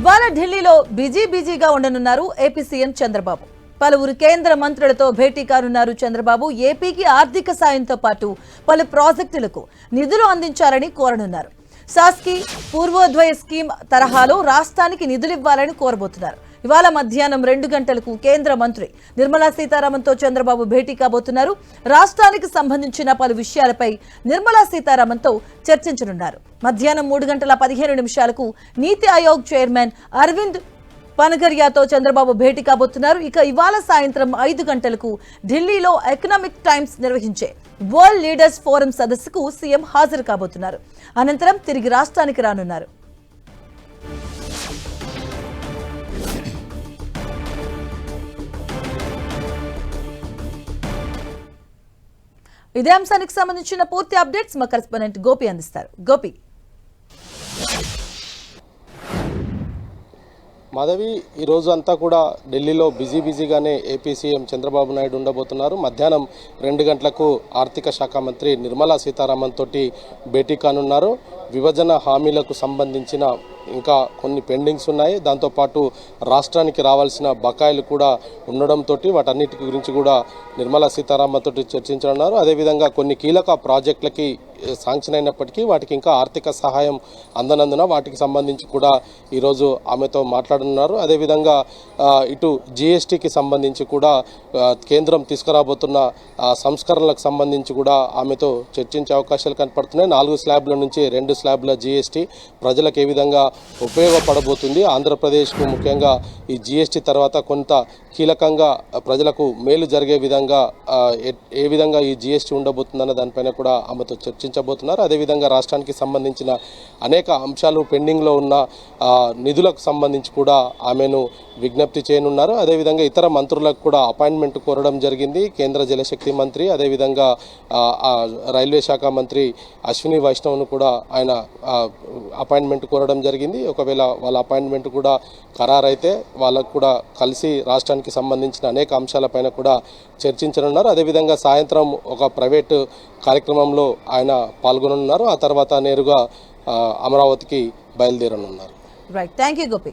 ఇవాళ ఢిల్లీలో బిజీ బిజీగా ఉండనున్నారు ఏపీ సీఎం చంద్రబాబు. పలువురు కేంద్ర మంత్రులతో భేటీ కానున్నారు చంద్రబాబు. ఏపీకి ఆర్థిక సాయంతో పాటు పలు ప్రాజెక్టులకు నిధులు అందించాలని కోరనున్నారు. సాస్కి పూర్వోద్వయ స్కీమ్ తరహాలో రాష్ట్రానికి నిధులివ్వాలని కోరబోతున్నారు. ఇవాళ మధ్యాహ్నం రెండు గంటలకు కేంద్ర మంత్రి నిర్మలా సీతారామన్తో చంద్రబాబు భేటీ కాబోతున్నారు. రాష్ట్రానికి సంబంధించిన పలు విషయాలపై నిర్మలా సీతారామన్తో చర్చించనున్నారు. మధ్యాహ్నం మూడు గంటల పదిహేను నిమిషాలకు నీతి ఆయోగ్ చైర్మన్ అరవింద్ పనగరియాతో చంద్రబాబు భేటీ కాబోతున్నారు. ఇక ఇవాళ సాయంత్రం ఐదు గంటలకు ఢిల్లీలో ఎకనామిక్ టైమ్స్ నిర్వహించే వరల్డ్ లీడర్స్ ఫోరం సదస్సుకు సీఎం హాజరు కాబోతున్నారు. అనంతరం తిరిగి రాష్ట్రానికి రానున్నారు. ఇదే అంశానికి సంబంధించిన పూర్తి అప్డేట్స్ మా కరెస్పాండెంట్ గోపి అందిస్తారు. గోపి. మాధవి ఈరోజు అంతా కూడా ఢిల్లీలో బిజీ బిజీగానే ఏపీ సీఎం చంద్రబాబు నాయుడు ఉండబోతున్నారు. మధ్యాహ్నం రెండు గంటలకు ఆర్థిక శాఖ మంత్రి నిర్మలా సీతారామన్ తోటి భేటీ కానున్నారు. విభజన హామీలకు సంబంధించిన ఇంకా కొన్ని పెండింగ్స్ ఉన్నాయి. దాంతోపాటు రాష్ట్రానికి రావాల్సిన బకాయిలు కూడా ఉండడంతో వాటన్నిటి గురించి కూడా నిర్మలా సీతారామన్తో చర్చించనున్నారు. అదేవిధంగా కొన్ని కీలక ప్రాజెక్టులకి శాంక్షన్ అయినప్పటికీ వాటికి ఇంకా ఆర్థిక సహాయం అందనందున వాటికి సంబంధించి కూడా ఈరోజు ఆమెతో మాట్లాడనున్నారు. అదేవిధంగా ఇటు జిఎస్టీకి సంబంధించి కూడా కేంద్రం తీసుకురాబోతున్న సంస్కరణలకు సంబంధించి కూడా ఆమెతో చర్చించే అవకాశాలు కనపడుతున్నాయి. నాలుగు స్లాబ్ల నుంచి రెండు స్లాబ్ల జీఎస్టీ ప్రజలకు ఏ విధంగా ఉపయోగపడబోతుంది? ఆంధ్రప్రదేశ్కు ముఖ్యంగా ఈ జీఎస్టీ తర్వాత కొంత కీలకంగా ప్రజలకు మేలు జరిగే విధంగా ఏ- విధంగా ఈ జీఎస్టీ ఉండబోతుందన్న దానిపైన కూడా ఆమెతో చర్చించబోతున్నారు. అదేవిధంగా రాష్ట్రానికి సంబంధించిన అనేక అంశాలు పెండింగ్లో ఉన్న నిధులకు సంబంధించి కూడా ఆమెను విజ్ఞప్తి చేయనున్నారు. అదేవిధంగా ఇతర మంత్రులకు కూడా అపాయింట్మెంట్ కోరడం జరిగింది. కేంద్ర జలశక్తి మంత్రి అదేవిధంగా రైల్వే శాఖ మంత్రి అశ్విని వైష్ణవ్ను కూడా ఆయన ఆయన అపాయింట్మెంట్ కోరడం జరిగింది. ఒకవేళ వాళ్ళ అపాయింట్మెంట్ కూడా ఖరారైతే వాళ్ళకు కూడా కలిసి రాష్ట్రానికి సంబంధించిన అనేక అంశాలపైన కూడా చర్చించనున్నారు. అదేవిధంగా సాయంత్రం ఒక ప్రైవేటు కార్యక్రమంలో ఆయన పాల్గొననున్నారు. ఆ తర్వాత నేరుగా అమరావతికి బయలుదేరనున్నారు. Right thank you Gopi